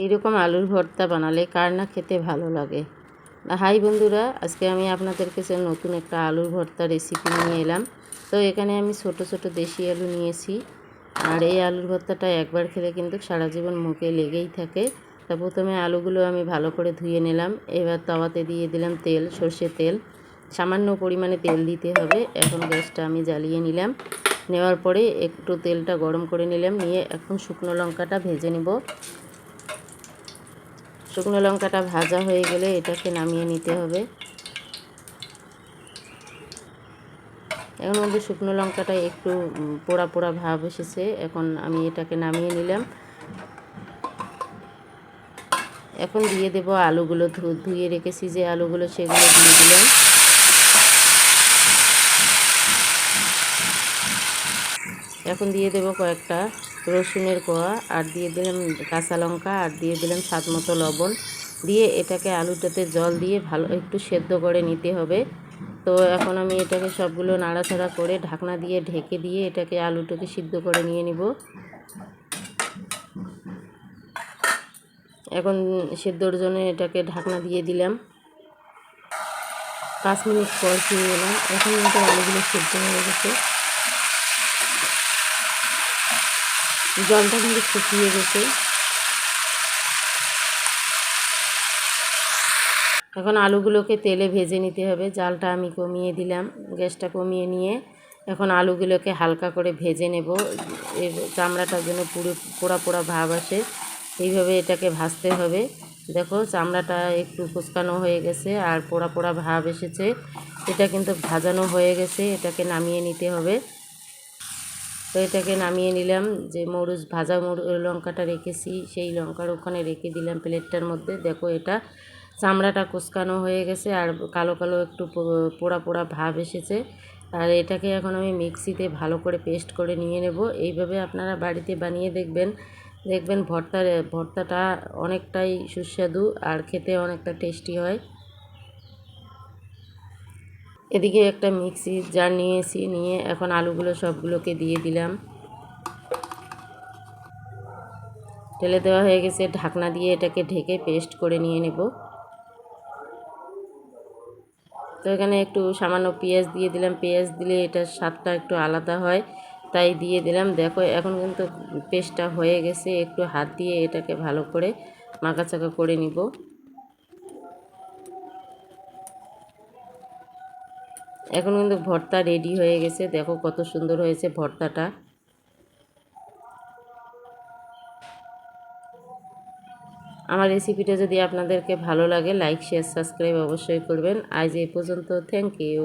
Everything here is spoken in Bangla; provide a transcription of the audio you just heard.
এরকম আলুর ভর্তা বানালে কার না খেতে ভালো লাগে? হাই বন্ধুরা, আজকে আমি আপনাদের কাছে নতুন একটা আলুর ভর্তা রেসিপি নিয়ে এলাম। তো এখানে আমি ছোট ছোট দেশি আলু নিয়েছি। আর এই আলুর ভর্তাটা একবার খেলে কিন্তু সারা জীবন মুখে লেগেই থাকে। তা প্রথমে আলুগুলো আমি ভালো করে ধুয়ে নিলাম। এবার তাওয়াতে দিয়ে দিলাম তেল সর্ষে তেল। সামান্য পরিমাণে তেল দিতে হবে। এখন গ্যাসটা আমি জ্বালিয়ে নিলাম। নেওয়ার পরে একটু তেলটা গরম করে নিলাম। নিয়ে এখন শুকনো লঙ্কাটা ভেজে নিব। শুকনো লঙ্কাটা ভাজা হয়ে গেলে এটাকে নামিয়ে নিতে হবে। এখন মধ্যে শুকনো লঙ্কাটা একটু পোড়া পোড়া ভাব এসেছে। এখন আমি এটাকে নামিয়ে নিলাম। এখন দিয়ে দেব আলুগুলো ধুয়ে রেখেছি যে আলুগুলো সেগুলো দিয়ে দিলাম। এখন দিয়ে দেব কয়েকটা রসুনের কোয়া, আর দিয়ে দিলাম কাঁচা লঙ্কা, আর দিয়ে দিলাম স্বাদ মতো লবণ। দিয়ে এটাকে আলুটাতে জল দিয়ে ভালো একটু সেদ্ধ করে নিতে হবে। তো এখন আমি এটাকে সবগুলো নাড়াচাড়া করে ঢাকনা দিয়ে ঢেকে দিয়ে এটাকে আলুটাকে সিদ্ধ করে নিয়ে নিব। এখন সেদ্ধর জন্য এটাকে ঢাকনা দিয়ে দিলাম। পাঁচ মিনিট পর ফিরে এলাম। এখন কিন্তু আলুগুলো সেদ্ধ হয়ে গেছে। জলটা কিন্তু শুকিয়ে গেছে। এখন আলুগুলোকে তেলে ভেজে নিতে হবে। জালটা আমি কমিয়ে দিলাম, গ্যাসটা কমিয়ে নিয়ে এখন আলুগুলোকে হালকা করে ভেজে নেব। চামড়াটার জন্য পুরো, পোড়া পোড়া ভাব আসে এইভাবে এটাকে ভাজতে হবে। দেখো চামড়াটা একটু কুচকানো হয়ে গেছে আর পোড়া পোড়া ভাব এসেছে। এটা কিন্তু ভাজানো হয়ে গেছে। এটাকে নামিয়ে নিতে হবে। তো এটাকে নামিয়ে নিলাম, যে মরুচ ভাজা মরু লঙ্কাটা রেখেছি, সেই লঙ্কার ওখানে রেখে দিলাম প্লেটটার মধ্যে। দেখো এটা চামড়াটা কুচকানো হয়ে গেছে, আর কালো কালো একটু পোড়া পোড়া ভাব এসেছে। আর এটাকে এখন আমি মিক্সিতে ভালো করে পেস্ট করে নিয়ে নেব। এইভাবে আপনারা বাড়িতে বানিয়ে দেখবেন। দেখবেন ভর্তার, ভর্তাটা অনেকটাই সুস্বাদু আর খেতে অনেকটা টেস্টি হয়। এদিকে একটা মিক্সি জার নিয়েছি নিয়ে এখন আলুগুলো সবগুলোকে দিয়ে দিলাম। ঢেলে দেওয়া হয়ে গেছে, ঢাকনা দিয়ে এটাকে ঢেকে পেস্ট করে নিয়ে নেব। তো এখানে একটু সামান্য পেঁয়াজ দিয়ে দিলাম। পেঁয়াজ দিলে এটার স্বাদটা একটু আলাদা হয়, তাই দিয়ে দিলাম। দেখো, এখন কিন্তু পেস্টটা হয়ে গেছে। একটু হাত দিয়ে এটাকে ভালো করে মাখাচাকা করে নিব। এখন কিন্তু ভর্তা রেডি হয়ে গেছে। দেখো কত সুন্দর হয়েছে ভর্তাটা। আমার রেসিপিটা যদি আপনাদেরকে ভালো লাগে লাইক শেয়ার সাবস্ক্রাইব অবশ্যই করবেন। আজ এই পর্যন্ত থ্যাংক ইউ